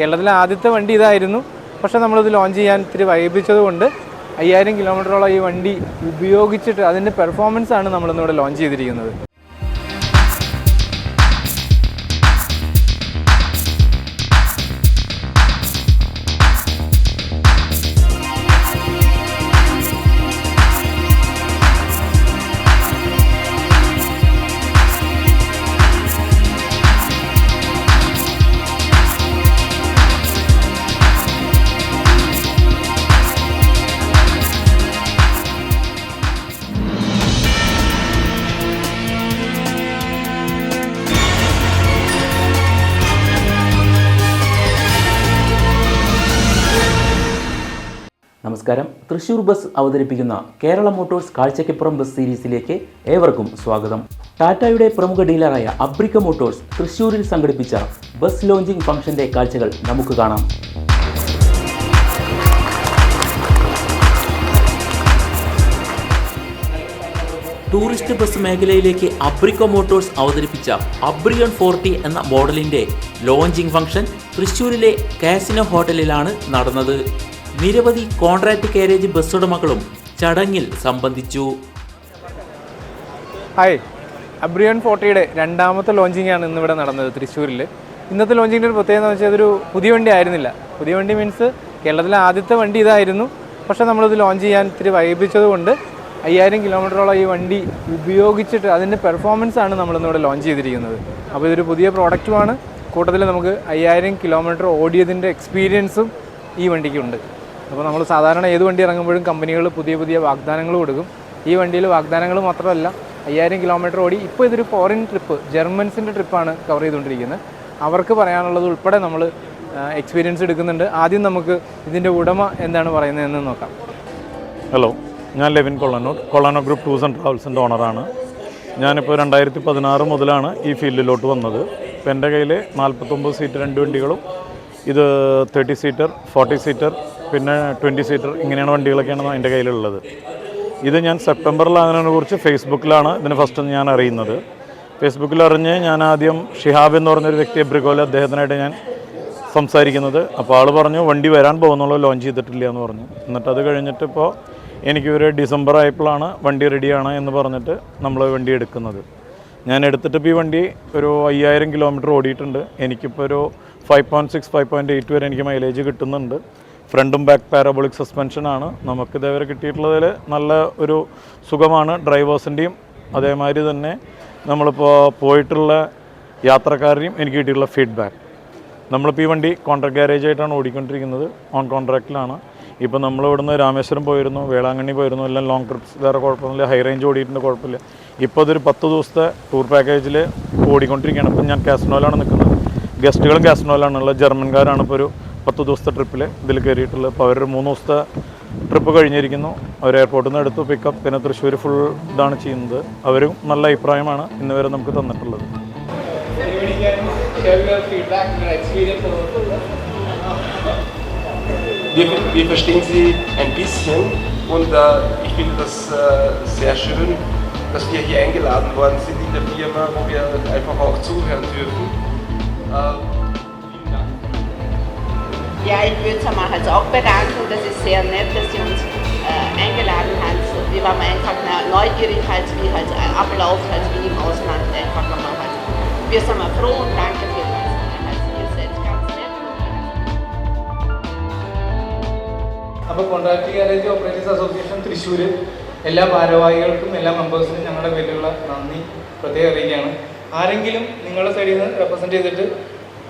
കേരളത്തിലെ ആദ്യത്തെ വണ്ടി ഇതായിരുന്നു. പക്ഷേ നമ്മളിത് ലോഞ്ച് ചെയ്യാൻ ഇത്തിരി വൈകിപ്പിച്ചത് കൊണ്ട് അയ്യായിരം കിലോമീറ്ററോളം ഈ വണ്ടി ഉപയോഗിച്ചിട്ട് അതിന്റെ പെർഫോമൻസ് ആണ് നമ്മളിന്നിവിടെ ലോഞ്ച് ചെയ്തിരിക്കുന്നത്. തൃശൂർ ബസ് അവതരിപ്പിക്കുന്ന കേരള മോട്ടോഴ്സ് കാഴ്ചയ്ക്കപ്പുറം ബസ് സീരീസിലേക്ക് ഏവർക്കും സ്വാഗതം. ടാറ്റയുടെ പ്രമുഖ ഡീലറായ അബ്രിക്ക മോട്ടോഴ്സ് തൃശൂരിൽ സംഘടിപ്പിച്ച ബസ് ലോഞ്ചിംഗ് ഫംഗ്ഷന്റെ കാഴ്ചകൾ നമുക്ക് കാണാം. ടൂറിസ്റ്റ് ബസ് മേഖലയിലേക്ക് അബ്രിക്കോ മോട്ടോഴ്സ് അവതരിപ്പിച്ച അബ്രിയൺ ഫോർട്ടി എന്ന മോഡലിന്റെ ലോഞ്ചിംഗ് ഫംഗ്ഷൻ തൃശൂരിലെ കാസിനോ ഹോട്ടലിലാണ് നടന്നത്. നിരവധി കോൺട്രാക്ട് കാരേജ് ബസ് ഉടമകളും ചടങ്ങിൽ സംബന്ധിച്ചു. ഹായ് അബ്രിയൺ ഫോർട്ടിയുടെ രണ്ടാമത്തെ ലോഞ്ചിങ് ആണ് ഇന്നിവിടെ നടന്നത് തൃശ്ശൂരിൽ ഇന്നത്തെ ലോഞ്ചിങ്ങിന്റെ ഒരു പ്രത്യേകത എന്ന് വെച്ചാൽ അതൊരു പുതിയ വണ്ടി ആയിരുന്നില്ല. പുതിയ വണ്ടി മീൻസ് കേരളത്തിലെ ആദ്യത്തെ വണ്ടി ഇതായിരുന്നു. പക്ഷേ നമ്മളിത് ലോഞ്ച് ചെയ്യാൻ ഇത്തിരി വൈകിപ്പിച്ചതുകൊണ്ട് അയ്യായിരം കിലോമീറ്ററോളം ഈ വണ്ടി ഉപയോഗിച്ചിട്ട് അതിന്റെ പെർഫോമൻസ് ആണ് നമ്മളിന്നിവിടെ ലോഞ്ച് ചെയ്തിരിക്കുന്നത്. അപ്പോൾ ഇതൊരു പുതിയ പ്രോഡക്റ്റുമാണ് കൂട്ടത്തിൽ നമുക്ക് അയ്യായിരം കിലോമീറ്റർ ഓടിയതിന്റെ എക്സ്പീരിയൻസും ഈ വണ്ടിക്കുണ്ട്. അപ്പോൾ നമ്മൾ സാധാരണ ഏത് വണ്ടി ഇറങ്ങുമ്പോഴും കമ്പനികൾ പുതിയ പുതിയ വാഗ്ദാനങ്ങൾ കൊടുക്കും. ഈ വണ്ടിയിൽ വാഗ്ദാനങ്ങൾ മാത്രമല്ല അയ്യായിരം കിലോമീറ്റർ ഓടി ഇപ്പോൾ ഇതൊരു ഫോറിൻ ട്രിപ്പ് ജർമ്മൻസിന്റെ ട്രിപ്പാണ് കവർ ചെയ്തുകൊണ്ടിരിക്കുന്നത്. അവർക്ക് പറയാനുള്ളത് ഉൾപ്പെടെ നമ്മൾ എക്സ്പീരിയൻസ് എടുക്കുന്നുണ്ട്. ആദ്യം നമുക്ക് ഇതിന്റെ ഉടമ എന്താണ് പറയുന്നതെന്ന് നോക്കാം. ഹലോ ഞാൻ ലെവിൻ കൊള്ളനൂർ കൊള്ളനോ ഗ്രൂപ്പ് ടൂർസ് ആൻഡ് ട്രാവൽസിന്റെ ഓണറാണ് ഞാനിപ്പോൾ രണ്ടായിരത്തി പതിനാറ് മുതലാണ് ഈ ഫീൽഡിലോട്ട് വന്നത്. ഇപ്പോൾ എന്റെ കയ്യിൽ നാൽപ്പത്തൊമ്പത് സീറ്റ് രണ്ട് വണ്ടികളും ഇത് തേർട്ടി സീറ്റർ ഫോർട്ടി സീറ്റർ പിന്നെ ട്വന്റി സീറ്റർ ഇങ്ങനെയാണ് വണ്ടികളൊക്കെയാണ് എന്റെ കയ്യിലുള്ളത്. ഇത് ഞാൻ സെപ്റ്റംബറിൽ കുറിച്ച് ഫേസ്ബുക്കിലാണ് ഇതിന് ഫസ്റ്റ് ഞാൻ അറിയുന്നത്. ഫേസ്ബുക്കിൽ അറിഞ്ഞ് ഞാൻ ആദ്യം ഷിഹാബ് എന്ന് പറഞ്ഞൊരു വ്യക്തിയെ ബ്രിഗോലെ അദ്ദേഹത്തിനായിട്ട് ഞാൻ സംസാരിക്കുന്നത്. അപ്പോൾ ആൾ പറഞ്ഞു വണ്ടി വരാൻ പോകുന്നുള്ളൂ ലോഞ്ച് ചെയ്തിട്ടില്ല എന്ന് പറഞ്ഞു. എന്നിട്ട് അത് കഴിഞ്ഞിട്ട് ഇപ്പോൾ എനിക്കൊരു ഡിസംബർ ആയപ്പോഴാണ് വണ്ടി റെഡിയാണ് എന്ന് പറഞ്ഞിട്ട് നമ്മൾ വണ്ടി എടുക്കുന്നത്. ഞാൻ എടുത്തിട്ടിപ്പോൾ ഈ വണ്ടി ഒരു അയ്യായിരം കിലോമീറ്റർ ഓടിയിട്ടുണ്ട്. എനിക്കിപ്പോൾ ഒരു five point six five point eight വരെ എനിക്ക് മൈലേജ് കിട്ടുന്നുണ്ട്. ഫ്രണ്ടും ബാക്ക് പാരബോളിക് സസ്പെൻഷനാണ് നമുക്ക് ഇതേവരെ കിട്ടിയിട്ടുള്ളതിൽ നല്ല ഒരു സുഖമാണ്. ഡ്രൈവേഴ്സിന്റെയും അതേമാതിരി തന്നെ നമ്മളിപ്പോൾ പോയിട്ടുള്ള യാത്രക്കാരുടെയും എനിക്ക് കിട്ടിയിട്ടുള്ള ഫീഡ്ബാക്ക് നമ്മളിപ്പോൾ ഈ വണ്ടി കോൺട്രാക്ട് ഗാരേജ് ആയിട്ടാണ് ഓടിക്കൊണ്ടിരിക്കുന്നത്. ഓൺ കോൺട്രാക്റ്റിലാണ് ഇപ്പോൾ നമ്മൾ ഇവിടുന്ന് രാമേശ്വരം പോയിരുന്നു വേളാങ്കണ്ണി പോയിരുന്നു എല്ലാം ലോങ് ട്രിപ്സ് വേറെ കുഴപ്പമൊന്നുമില്ല. ഹൈ റേഞ്ച് ഓടിയിട്ടുണ്ട് കുഴപ്പമില്ല. ഇപ്പോൾ അതൊരു പത്ത് ദിവസത്തെ ടൂർ പാക്കേജിൽ ഓടിക്കൊണ്ടിരിക്കുകയാണ്. ഇപ്പം ഞാൻ കാസ്നോയിലാണ് നിൽക്കുന്നത്. ഗസ്റ്റുകളും കാസ്നോയിലാണുള്ളത് ജർമ്മൻകാരാണ് ഇപ്പോൾ ഒരു പത്ത് ദിവസത്തെ ട്രിപ്പിൽ ഇതിൽ കയറിയിട്ടുള്ളത്. അപ്പോൾ അവരൊരു മൂന്ന് ദിവസത്തെ ട്രിപ്പ് കഴിഞ്ഞിരിക്കുന്നു. അവർ എയർപോർട്ടിൽ നിന്ന് എടുത്തു പിക്കപ്പ് പിന്നെ തൃശ്ശൂർ ഫുൾ ഇതാണ് ചെയ്യുന്നത്. അവരും നല്ല അഭിപ്രായമാണ് ഇന്ന് വരെ നമുക്ക് തന്നിട്ടുള്ളത്. Wir, wir verstehen sie ein bisschen und äh, ich finde das äh, sehr schön, dass wir hier eingeladen worden sind in der Firma, wo wir einfach auch zuhören dürfen. Äh. Ja, ich würde es mal auch bedanken. Das ist sehr nett, dass Sie uns äh, eingeladen haben. Wir waren einfach neugierig, halt, wie halt abläuft, halt, wie im Ausland einfach nochmal halt. Wir sind mal froh und danke für. അപ്പോൾ contract garage operators association Thrissur എല്ലാ ഭാരവാഹികൾക്കും എല്ലാ മെമ്പേഴ്സിനും ഞങ്ങളുടെ പേരിലുള്ള നന്ദി പ്രത്യേകം അറിയിക്കുകയാണ് ആരെങ്കിലും നിങ്ങളുടെ സൈഡിൽ നിന്ന് റെപ്രസെന്റ് ചെയ്തിട്ട്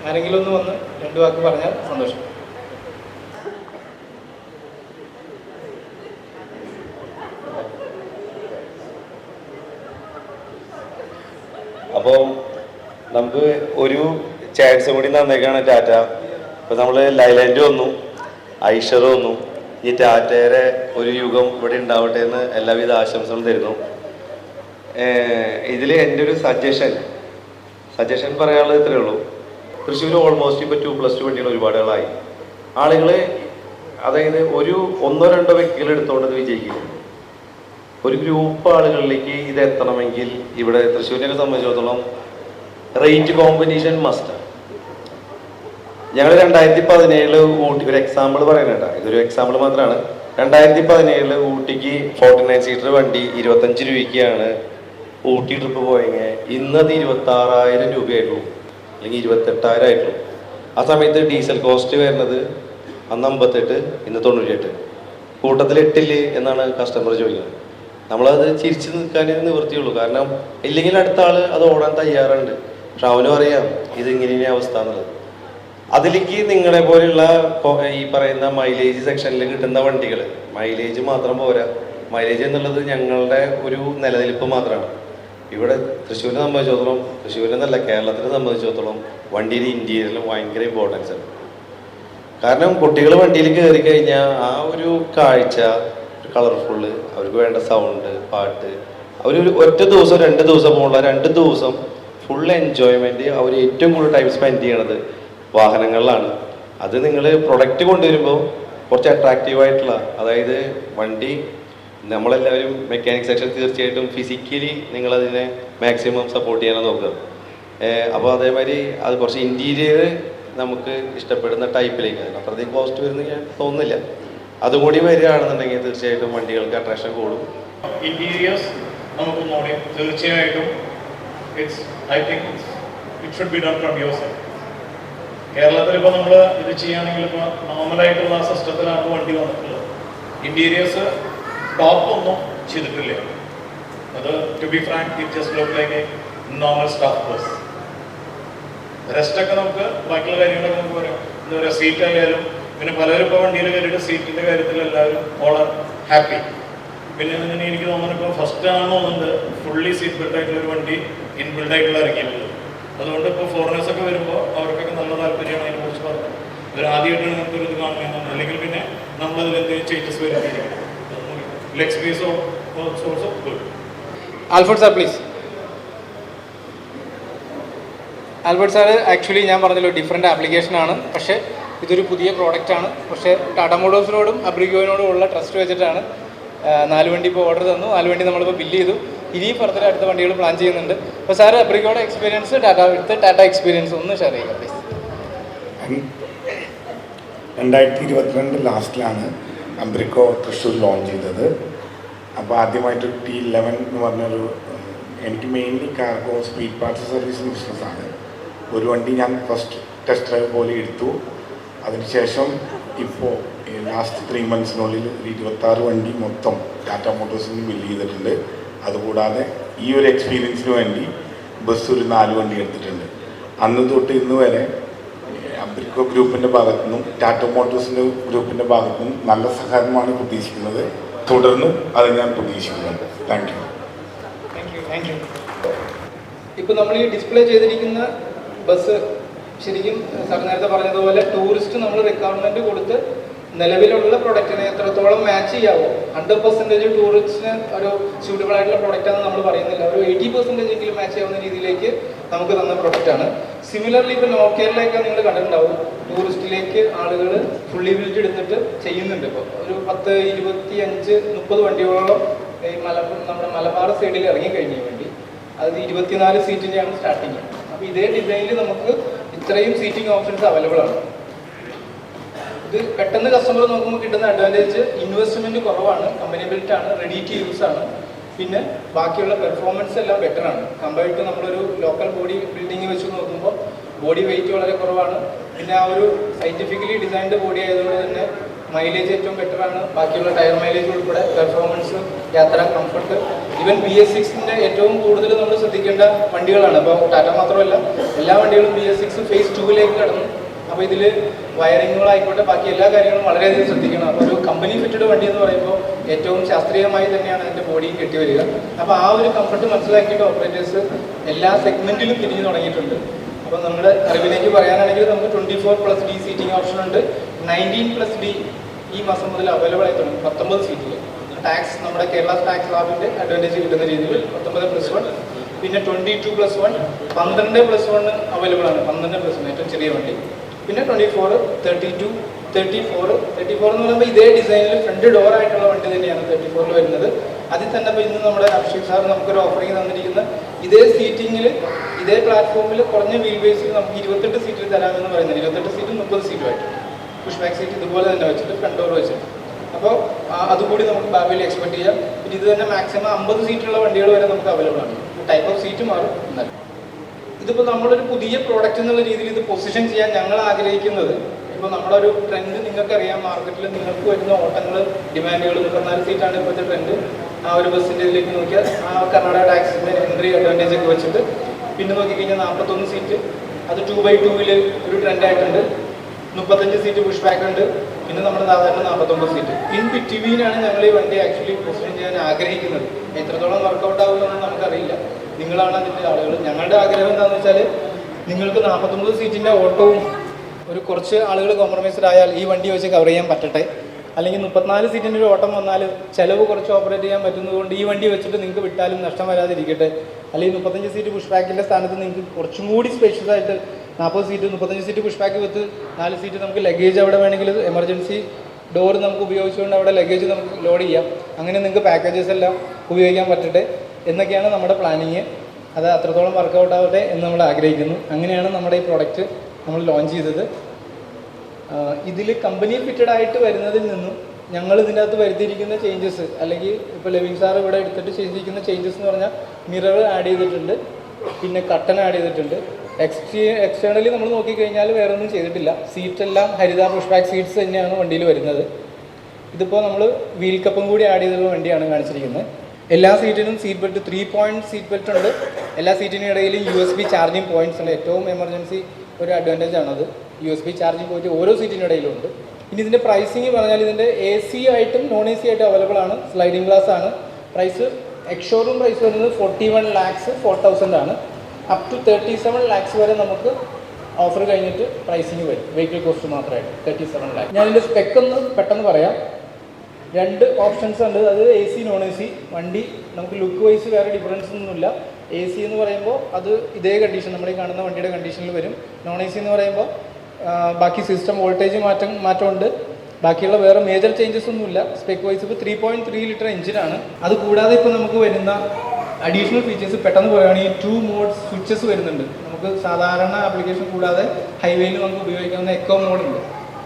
ആരെങ്കിലും ഒന്ന് വന്ന് രണ്ട് വാക്ക് പറഞ്ഞാൽ സന്തോഷം. അപ്പോൾ നമുക്ക് ഒരു ചാൻസ് കൂടി തന്നേക്കാണ് ടാറ്റ. ഇപ്പൊ നമ്മൾ ലൈലാൻഡ് വന്നു ഐഷർ വന്നു. ഈ ടാറ്റയുടെ ഒരു യുഗം ഇവിടെ ഉണ്ടാവട്ടെ എന്ന് എല്ലാവിധ ആശംസകളും തരുന്നു. ഇതിൽ എന്റെ ഒരു സജഷൻ സജഷൻ പറയാനുള്ളത് ഇത്രയേ ഉള്ളൂ. തൃശ്ശൂർ ഓൾമോസ്റ്റ് ഇപ്പോൾ ടു പ്ലസ് ടു വണ്ടികൾ ഒരുപാടുകളായി. ആളുകൾ അതായത് ഒരു ഒന്നോ രണ്ടോ വ്യക്തികൾ എടുത്തുകൊണ്ട് അത് വിജയിക്കില്ല ഒരു ഗ്രൂപ്പ് ആളുകളിലേക്ക് ഇത് എത്തണമെങ്കിൽ ഇവിടെ തൃശ്ശൂരിനെ സംബന്ധിച്ചിടത്തോളം റേറ്റ് കോമ്പറ്റീഷൻ മസ്റ്റ് ഞങ്ങൾ രണ്ടായിരത്തി പതിനേഴിൽ ഊട്ടി ഒരു എക്സാമ്പിൾ പറയുന്നുണ്ട് ഇതൊരു എക്സാമ്പിൾ മാത്രമാണ്. രണ്ടായിരത്തി പതിനേഴിൽ ഊട്ടിക്ക് ഫോർട്ടി നയൻ സീറ്റർ വണ്ടി ഇരുപത്തഞ്ച് രൂപയ്ക്കാണ് ഊട്ടി ട്രിപ്പ് പോയെങ്കിൽ ഇന്നത് ഇരുപത്തി ആറായിരം രൂപയായിട്ടുള്ളൂ. അല്ലെങ്കിൽ ഇരുപത്തെട്ടായിരം ആയിട്ടുള്ളൂ ആ സമയത്ത് ഡീസൽ കോസ്റ്റ് വരുന്നത് അന്ന് അമ്പത്തെട്ട് ഇന്ന് തൊണ്ണൂറ്റിയെട്ട്. കൂട്ടത്തിൽ എട്ടില്ലേ എന്നാണ് കസ്റ്റമർ ചോദിക്കുന്നത്. നമ്മളത് ചിരിച്ചു നിൽക്കാനേ നിവൃത്തിയുള്ളൂ. കാരണം ഇല്ലെങ്കിൽ അടുത്ത ആൾ അത് ഓടാൻ തയ്യാറുണ്ട്. പക്ഷെ അവനും അറിയാം ഇതിങ്ങനെ അവസ്ഥ എന്നുള്ളത്. അതിലേക്ക് നിങ്ങളെ പോലെയുള്ള ഈ പറയുന്ന മൈലേജ് സെക്ഷനിൽ കിട്ടുന്ന വണ്ടികൾ മൈലേജ് മാത്രം പോരാ. മൈലേജ് എന്നുള്ളത് ഞങ്ങളുടെ ഒരു നിലനിൽപ്പ് മാത്രമാണ് ഇവിടെ തൃശ്ശൂരിനെ സംബന്ധിച്ചിടത്തോളം തൃശ്ശൂരിനെന്നല്ല കേരളത്തിനെ സംബന്ധിച്ചിടത്തോളം വണ്ടിയിൽ ഇന്റീരിയറിൽ ഭയങ്കര ഇമ്പോർട്ടൻസ് ആണ്. കാരണം കുട്ടികൾ വണ്ടിയിൽ കയറി കഴിഞ്ഞാൽ ആ ഒരു കാഴ്ച കളർഫുള്ള് അവർക്ക് വേണ്ട സൗണ്ട് പാട്ട് അവരൊരു ഒറ്റ ദിവസം രണ്ട് ദിവസം പോകുള്ള രണ്ട് ദിവസം ഫുൾ എൻജോയ്മെന്റ് അവർ ഏറ്റവും കൂടുതൽ ടൈം സ്പെൻഡ് ചെയ്യണത് വാഹനങ്ങളിലാണ്. അത് നിങ്ങൾ പ്രൊഡക്റ്റ് കൊണ്ടുവരുമ്പോൾ കുറച്ച് അട്രാക്റ്റീവായിട്ടുള്ള അതായത് വണ്ടി നമ്മളെല്ലാവരും മെക്കാനിക് സെക്ഷൻ തീർച്ചയായിട്ടും ഫിസിക്കലി നിങ്ങളതിനെ മാക്സിമം സപ്പോർട്ട് ചെയ്യാനാണ് നോക്കുക. അപ്പോൾ അതേമാതിരി അത് കുറച്ച് ഇന്റീരിയർ നമുക്ക് ഇഷ്ടപ്പെടുന്ന ടൈപ്പിലേക്ക് അതിന് കോസ്റ്റ് വരുന്ന ഞാൻ തോന്നുന്നില്ല. അതുകൂടി വരികയാണെന്നുണ്ടെങ്കിൽ തീർച്ചയായിട്ടും വണ്ടികൾക്ക് അട്രാക്ഷൻ കൂടും. ഇന്റീരിയേഴ്സ് നമുക്ക് നോടി തീർച്ചയായിട്ടും it's I think it should be done from your side കേരളത്തിൽ ഇപ്പോൾ നമ്മൾ ഇത് ചെയ്യുകയാണെങ്കിൽ ഇപ്പോൾ നോർമലായിട്ടുള്ള സിസ്റ്റത്തിലാണ് വണ്ടി വന്നിട്ടുള്ളത്. ഇന്റീരിയേഴ്സ് ടോപ്പ് ഒന്നും ചെയ്തിട്ടില്ല. അത് to be frank it just look like a normal staff bus റെസ്റ്റൊക്കെ നമുക്ക് ബാക്കിയുള്ള കാര്യങ്ങളൊക്കെ നമുക്ക് പറയാം. എന്താ പറയുക സീറ്റ് ആയാലും പിന്നെ പലരും ഇപ്പോൾ വണ്ടിയിൽ കയറിയിട്ട് സീറ്റിന്റെ കാര്യത്തിൽ എല്ലാവരും ഓൾ ഹാപ്പി പിന്നെ തന്നെ എനിക്ക് തോന്നുന്നു ഇപ്പോൾ ഫസ്റ്റ് ആണോ തോന്നുന്നത് ഫുള്ളി സീറ്റ് ബെൽറ്റ് ആയിട്ടുള്ള ഒരു വണ്ടി ഇൻബിൽഡ് ആയിട്ടുള്ള ഇറക്കിയിട്ടുള്ളത് അതുകൊണ്ട് ഇപ്പോൾ ഫോറിനേഴ്സ് ഒക്കെ വരുമ്പോൾ അവർക്കൊക്കെ നല്ല താല്പര്യമാണ് അതിനെക്കുറിച്ച് പറഞ്ഞത് ഇവർ ആദ്യമായിട്ടാണ് നമുക്കൊരു ഇത് കാണുന്നത് അല്ലെങ്കിൽ പിന്നെ നമ്മളതിൽ എന്തെങ്കിലും changes വരുത്തിയിരിക്കും leg space also good. Alfred sir please Albert sir actually ഞാൻ പറഞ്ഞല്ലോ ഡിഫറെന്റ് ആപ്ലിക്കേഷൻ ആണ്. പക്ഷേ ഇതൊരു പുതിയ പ്രോഡക്റ്റ് ആണ്. പക്ഷേ ടാറ്റ മോഡോസിനോടും അബ്രിഗോയിനോടും ഉള്ള ട്രസ്റ്റ് വെച്ചിട്ടാണ് നാല് വണ്ടി ഇപ്പോൾ ഓർഡർ തന്നു. നാല് വണ്ടി നമ്മളിപ്പോൾ ബില്ല് ചെയ്തു. ഇനിയും ഫർദർ അടുത്ത വണ്ടികൾ പ്ലാൻ ചെയ്യുന്നുണ്ട്. അപ്പോൾ sir അബ്രിഗോയുടെ experience Tata with Tata experience ഒന്ന് ഷെയർ ചെയ്യുക പ്ലീസ് രണ്ടായിരത്തി ഇരുപത്തിരണ്ട് ലാസ്റ്റിലാണ് അംബ്രിക്കോ തൃശ്ശൂർ ലോഞ്ച് ചെയ്തത്. അപ്പോൾ ആദ്യമായിട്ട് ടി ഇലവൻ എന്ന് പറഞ്ഞൊരു എനിക്ക് mainly cargo speed parts service ബിസിനസ്സാണ് ഒരു വണ്ടി ഞാൻ ഫസ്റ്റ് ടെസ്റ്റ് ഡ്രൈവ് പോലെ എടുത്തു. അതിനുശേഷം ഇപ്പോൾ ലാസ്റ്റ് ത്രീ മന്ത്സിനുള്ളിൽ ഒരു ഇരുപത്താറ് വണ്ടി മൊത്തം ടാറ്റ മോട്ടോഴ്സിന് ബില്ല് ചെയ്തിട്ടുണ്ട്. അതുകൂടാതെ ഈ ഒരു എക്സ്പീരിയൻസിന് വേണ്ടി ബസ് ഒരു നാല് വണ്ടി എടുത്തിട്ടുണ്ട്. അന്ന് തൊട്ട് ഇന്ന് വരെ അബ്രിക്കോ ഗ്രൂപ്പിന്റെ ഭാഗത്തു നിന്നും ടാറ്റ മോട്ടോഴ്സിന്റെ ഗ്രൂപ്പിന്റെ ഭാഗത്തു നിന്നും നല്ല സഹകരണമാണ് പ്രതീക്ഷിക്കുന്നത്. തുടർന്നും അത് ഞാൻ പ്രതീക്ഷിക്കുന്നുണ്ട്. താങ്ക് യു ഇപ്പോൾ നമ്മൾ ഈ ഡിസ്പ്ലേ ചെയ്തിരിക്കുന്ന ബസ് ശരിക്കും സാർ നേരത്തെ പറഞ്ഞതുപോലെ ടൂറിസ്റ്റ് നമ്മൾ റിക്വയർമെന്റ് കൊടുത്ത് നിലവിലുള്ള പ്രൊഡക്റ്റിനെ എത്രത്തോളം മാച്ച് ചെയ്യാവോ ഹൺഡ്രഡ് പെർസെന്റേജ് ടൂറിസ്റ്റിന് ഒരു സ്യൂട്ടബിൾ ആയിട്ടുള്ള പ്രൊഡക്റ്റാണെന്ന് നമ്മൾ പറയുന്നില്ല. ഒരു എയ്റ്റി പെർസെന്റേജ് എങ്കിലും മാച്ച് ചെയ്യാവുന്ന രീതിയിലേക്ക് നമുക്ക് തന്ന പ്രൊഡക്റ്റാണ് സിമിലർലി ഇപ്പോൾ നോക്കിയറിലേക്ക് നിങ്ങൾ കണ്ടിട്ടുണ്ടാവും. ടൂറിസ്റ്റിലേക്ക് ആളുകൾ ഫുള്ളി ബിൽറ്റ് എടുത്തിട്ട് ചെയ്യുന്നുണ്ട് ഇപ്പോൾ ഒരു പത്ത് ഇരുപത്തി അഞ്ച് മുപ്പത് വണ്ടികളോളം ഈ മല നമ്മുടെ മലബാർ സൈഡിൽ ഇറങ്ങി കഴിഞ്ഞ വേണ്ടി. അത് ഇരുപത്തിനാല് സീറ്റിന്റെയാണ് സ്റ്റാർട്ടിങ് അപ്പോൾ ഇതേ ഡിസൈനിൽ നമുക്ക് ഇത്രയും സീറ്റിംഗ് ഓപ്ഷൻസ് അവൈലബിൾ ആണ്. ഇത് പെട്ടെന്ന് കസ്റ്റമർ നോക്കുമ്പോൾ കിട്ടുന്ന അഡ്വാന്റേജ് ഇൻവെസ്റ്റ്മെന്റ് കുറവാണ്. കമ്പനി ബിൽറ്റ് ആണ്. റെഡി ടു യൂസ് ആണ്. പിന്നെ ബാക്കിയുള്ള പെർഫോമൻസ് എല്ലാം ബെറ്റർ ആണ്. കമ്പയർഡ് ടു നമ്മളൊരു ലോക്കൽ ബോഡി ബിൽഡിംഗ് വെച്ച് നോക്കുമ്പോൾ ബോഡി വെയിറ്റ് വളരെ കുറവാണ്. പിന്നെ ആ ഒരു സയന്റിഫിക്കലി ഡിസൈൻഡ് ബോഡി ആയതുകൊണ്ട് തന്നെ മൈലേജ് ഏറ്റവും ബെറ്റർ ആണ്. ബാക്കിയുള്ള ടയർ മൈലേജ് ഉൾപ്പെടെ പെർഫോമൻസ് യാത്ര കംഫർട്ട് ഈവൻ ബി എസ് സിക്സിന്റെ ഏറ്റവും കൂടുതൽ നമ്മൾ ശ്രദ്ധിക്കേണ്ട വണ്ടികളാണ്. അപ്പോൾ ടാറ്റ മാത്രമല്ല എല്ലാ വണ്ടികളും ബി എസ് സിക്സ് ഫേസ് ടൂവിലേക്ക് കടന്നു. അപ്പോൾ ഇതിൽ വയറിങ്ങുകളായിക്കോട്ടെ ബാക്കി എല്ലാ കാര്യങ്ങളും വളരെയധികം ശ്രദ്ധിക്കണം. അപ്പോൾ ഒരു കമ്പനി ഫിറ്റഡ് വണ്ടി എന്ന് പറയുമ്പോൾ ഏറ്റവും ശാസ്ത്രീയമായി തന്നെയാണ് അതിന്റെ ബോഡിയും കെട്ടി വരിക. അപ്പോൾ ആ ഒരു കംഫർട്ട് മനസ്സിലാക്കിയിട്ട് ഓപ്പറേറ്റേഴ്സ് എല്ലാ സെഗ്മെന്റിലും തിരിഞ്ഞു തുടങ്ങിയിട്ടുണ്ട്. അപ്പോൾ നമ്മുടെ അറിവിലേക്ക് പറയാനാണെങ്കിൽ നമുക്ക് twenty four plus D seating option ഉണ്ട്. നയന്റീൻ പ്ലസ് ഡി ഈ മാസം മുതൽ അവൈലബിൾ ആയി തുടങ്ങി. പത്തൊമ്പത് സീറ്റിൽ ടാക്സ് നമ്മുടെ കേരള ടാക്സ് ലാബിന്റെ അഡ്വാന്റേജ് കിട്ടുന്ന രീതിയിൽ പത്തൊമ്പത് പ്ലസ് വൺ പിന്നെ ട്വന്റി ടു പ്ലസ് വൺ പന്ത്രണ്ട് പ്ലസ് വൺ അവൈലബിൾ ആണ്. പന്ത്രണ്ട് പ്ലസ് വൺ ഏറ്റവും ചെറിയ വണ്ടി. പിന്നെ twenty four thirty two thirty four thirty four എന്ന് പറയുമ്പോൾ ഇതേ ഡിസൈനിൽ ഫ്രണ്ട് ഡോർ ആയിട്ടുള്ള വണ്ടി തന്നെയാണ് തേർട്ടി ഫോറിൽ വരുന്നത്. അതിൽ തന്നെ ഇന്ന് നമ്മുടെ അഭിഷേക് സാർ നമുക്കൊരു ഓഫറിങ് തന്നിരിക്കുന്ന. ഇതേ സീറ്റിങ്ങിൽ ഇതേ പ്ലാറ്റ്ഫോമിൽ കുറഞ്ഞ വീൽ ബേസിൽ നമുക്ക് ഇരുപത്തെട്ട് സീറ്റിൽ തരാമെന്ന് പറയുന്നത്. ഇരുപത്തെട്ട് സീറ്റും മുപ്പത് സീറ്റുമായിട്ട് പുഷ് ബാക്ക് സീറ്റ് ഇതുപോലെ തന്നെ വെച്ചിട്ട് ഫ്രണ്ട് ഡോർ വെച്ചിട്ട്. അപ്പോൾ അതുകൂടി നമുക്ക് ഭാവിയിൽ എക്സ്പെക്ട് ചെയ്യാം. പിന്നെ ഇത് തന്നെ മാക്സിമം അമ്പത് സീറ്റുള്ള വണ്ടികൾ വരെ നമുക്ക് അവൈലബിൾ ആണ്. ടൈപ്പ് ഓഫ് സീറ്റ് മാറും എന്നാലും. ഇതിപ്പോൾ നമ്മളൊരു പുതിയ പ്രോഡക്റ്റ് എന്നുള്ള രീതിയിൽ ഇത് പൊസിഷൻ ചെയ്യാൻ ഞങ്ങൾ ആഗ്രഹിക്കുന്നത്. ഇപ്പോൾ നമ്മുടെ ഒരു ട്രെൻഡ് നിങ്ങൾക്കറിയാം മാർക്കറ്റിൽ നിങ്ങൾക്ക് വരുന്ന ഓട്ടങ്ങൾ ഡിമാൻഡുകൾ മുപ്പത്തിനാല് സീറ്റാണ് ഇപ്പോഴത്തെ ട്രെൻഡ് ആ ഒരു ബസ്സിന്റെ ഇതിലേക്ക് നോക്കിയാൽ ആ കർണാടക ടാക്സിന്റെ എൻട്രി അഡ്വാന്റേജ് ഒക്കെ വെച്ചിട്ട് പിന്നെ നോക്കിക്കഴിഞ്ഞാൽ നാൽപ്പത്തൊന്ന് സീറ്റ് അത് ടു ബൈ ടൂവിൽ ഒരു ട്രെൻഡായിട്ടുണ്ട് മുപ്പത്തഞ്ച് സീറ്റ് പുഷ് ബാക്ക് ഉണ്ട്. പിന്നെ നമ്മുടെ സാധാരണ നാൽപ്പത്തൊമ്പത് സീറ്റ് ഇൻ ബിറ്റ്വീനാണ് ഞങ്ങൾ ഈ വണ്ടി ആക്ച്വലി പൊസിഷൻ ചെയ്യാൻ ആഗ്രഹിക്കുന്നത്. എത്രത്തോളം വർക്കൗട്ട് ആവുമെന്ന് നമുക്കറിയില്ല. നിങ്ങളാണ് അതിന്റെ ആളുകൾ. ഞങ്ങളുടെ ആഗ്രഹം എന്താണെന്ന് വെച്ചാൽ നിങ്ങൾക്ക് നാൽപ്പത്തൊമ്പത് സീറ്റിന്റെ ഓട്ടവും ഒരു കുറച്ച് ആളുകൾ കോംപ്രമൈസ്ഡ് ആയാൽ ഈ വണ്ടി വെച്ച് കവർ ചെയ്യാൻ പറ്റട്ടെ. അല്ലെങ്കിൽ മുപ്പത്തിനാല് സീറ്റിന്റെ ഒരു ഓട്ടം വന്നാൽ ചിലവ് കുറച്ച് ഓപ്പറേറ്റ് ചെയ്യാൻ പറ്റുന്നതുകൊണ്ട് ഈ വണ്ടി വെച്ചിട്ട് നിങ്ങൾക്ക് വിട്ടാലും നഷ്ടം വരാതിരിക്കട്ടെ. അല്ലെങ്കിൽ മുപ്പത്തഞ്ച് സീറ്റ് പുഷ് ബാക്കിന്റെ സ്ഥാനത്ത് നിങ്ങൾക്ക് കുറച്ചും കൂടി സ്പേഷ്യസ് ആയിട്ട് നാൽപ്പത് സീറ്റ് മുപ്പത്തഞ്ച് സീറ്റ് പുഷ് ബാക്ക് വെച്ച് നാല് സീറ്റ് നമുക്ക് ലഗേജ് അവിടെ വേണമെങ്കിൽ എമർജൻസി ഡോർ നമുക്ക് ഉപയോഗിച്ചുകൊണ്ട് അവിടെ ലഗേജ് നമുക്ക് ലോഡ് ചെയ്യാം. അങ്ങനെ നിങ്ങൾക്ക് പാക്കേജസ് എല്ലാം ഉപയോഗിക്കാൻ പറ്റട്ടെ. എന്നൊക്കെയാണ് നമ്മുടെ പ്ലാനിങ് അത് അത്രത്തോളം വർക്കൗട്ട് ആവട്ടെ എന്ന് നമ്മൾ ആഗ്രഹിക്കുന്നു. അങ്ങനെയാണ് നമ്മുടെ ഈ പ്രോഡക്റ്റ് നമ്മൾ ലോഞ്ച് ചെയ്തത്. ഇതിൽ കമ്പനി ഫിറ്റഡ് ആയിട്ട് വരുന്നതിൽ നിന്നും ഞങ്ങൾ ഇതിന്റെ അകത്ത് വരുത്തിയിരിക്കുന്ന ചേഞ്ചസ് അല്ലെങ്കിൽ ഇപ്പോൾ ലെവിൻ സാർ ഇവിടെ എടുത്തിട്ട് ചെയ്തിരിക്കുന്ന ചേഞ്ചസ് എന്ന് പറഞ്ഞാൽ മിറർ ആഡ് ചെയ്തിട്ടുണ്ട് പിന്നെ കട്ടൺ ആഡ് ചെയ്തിട്ടുണ്ട്. എക്സ്റ്റീ എക്സ്റ്റേണലി നമ്മൾ നോക്കിക്കഴിഞ്ഞാൽ വേറെ ഒന്നും ചെയ്തിട്ടില്ല സീറ്റെല്ലാം ഹരിത പുഷ് ബാക്ക് സീറ്റ്സ് തന്നെയാണ് വണ്ടിയിൽ വരുന്നത്. ഇതിപ്പോൾ നമ്മൾ വീൽ കപ്പും കൂടി ആഡ് ചെയ്തിട്ടുള്ള വണ്ടിയാണ് കാണിച്ചിരിക്കുന്നത്. എല്ലാ സീറ്റിനും seat belt three point seat belt ഉണ്ട്. എല്ലാ സീറ്റിനും ഇടയിലും U S B charging points ഉണ്ട്. ഏറ്റവും എമർജൻസി ഒരു അഡ്വാന്റേജ് ആണത്. U S B charging point ഓരോ സീറ്റിനും ഇടയിലുണ്ട് ഇനി ഇതിന്റെ പ്രൈസിങ് പറഞ്ഞാൽ ഇതിന്റെ എ സി ആയിട്ടും നോൺ എ സി ആയിട്ടും അവൈലബിൾ ആണ്. സ്ലൈഡിംഗ് ഗ്ലാസ് ആണ്. പ്രൈസ് എക്സ്ഷോറൂം പ്രൈസ് വരുന്നത് forty one lakhs four thousand ആണ്. Up to thirty seven lakhs വരെ നമുക്ക് ഓഫർ കഴിഞ്ഞിട്ട് പ്രൈസിങ് വരും. വെഹിക്കിൾ കോസ്റ്റ് മാത്രമായിട്ട്. തേർട്ടി സെവൻ ലാക്സ് ഞാൻ ഇതിന്റെ സ്പെക്ക് ഒന്ന് പെട്ടെന്ന് പറയാം. രണ്ട് ഓപ്ഷൻസ് ഉണ്ട്. അത് A C non A C വണ്ടി നമുക്ക് ലുക്ക് വൈസ് വേറെ ഡിഫറൻസ് ഒന്നുമില്ല. എ സി എന്ന് പറയുമ്പോൾ അത് ഇതേ കണ്ടീഷൻ നമ്മൾ ഈ കാണുന്ന വണ്ടിയുടെ കണ്ടീഷനിൽ വരും. നോൺ എ സി എന്ന് പറയുമ്പോൾ ബാക്കി സിസ്റ്റം വോൾട്ടേജ് മാറ്റം മാറ്റമുണ്ട്. ബാക്കിയുള്ള വേറെ മേജർ ചേഞ്ചസ് ഒന്നുമില്ല. സ്പെക്ക് വൈസ് ഇപ്പോൾ ത്രീ പോയിന്റ് ത്രീ ലിറ്റർ എഞ്ചിനാണ് അത് കൂടാതെ ഇപ്പോൾ നമുക്ക് വരുന്ന അഡീഷണൽ ഫീച്ചേഴ്സ് പെട്ടെന്ന് പറയുകയാണെങ്കിൽ ടു മോഡ് സ്വിച്ചസ് വരുന്നുണ്ട്. നമുക്ക് സാധാരണ ആപ്ലിക്കേഷൻ കൂടാതെ ഹൈവേയിൽ നമുക്ക് ഉപയോഗിക്കാവുന്ന എക്കോ മോഡുണ്ട്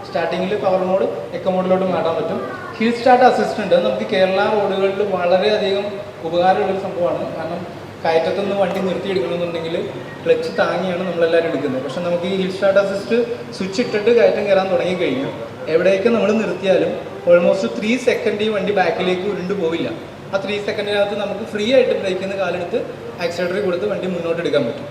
സ്റ്റാർട്ടിങ്ങിൽ പവർ മോഡ് എക്കോ മോഡിലോട്ട് മാറ്റാൻ പറ്റും. ഹിൽ സ്റ്റാർട്ട് അസിസ്റ്റന്റ് നമുക്ക് കേരള റോഡുകളിൽ വളരെയധികം ഉപകാരമുള്ളൊരു സംഭവമാണ്. കാരണം കയറ്റത്തുനിന്ന് വണ്ടി നിർത്തി എടുക്കണമെന്നുണ്ടെങ്കിൽ ക്ലച്ച് താങ്ങിയാണ് നമ്മളെല്ലാവരും എടുക്കുന്നത്. പക്ഷെ നമുക്ക് ഈ ഹിൽ സ്റ്റാർട്ട് അസിസ്റ്റ് സ്വിച്ച് ഇട്ടിട്ട് കയറ്റം കയറാൻ തുടങ്ങിക്കഴിഞ്ഞാൽ എവിടെയൊക്കെ നമ്മൾ നിർത്തിയാലും ഓൾമോസ്റ്റ് ത്രീ സെക്കൻഡ് ഈ വണ്ടി ബാക്കിലേക്ക് ഉരുണ്ടു പോവില്ല. ആ ത്രീ സെക്കൻഡിനകത്ത് നമുക്ക് ഫ്രീ ആയിട്ട് ബ്രേക്കിൽ നിന്ന് കാലെടുത്ത് ആക്സിലേറ്ററിൽ കൊടുത്ത് വണ്ടി മുന്നോട്ട് എടുക്കാൻ പറ്റും.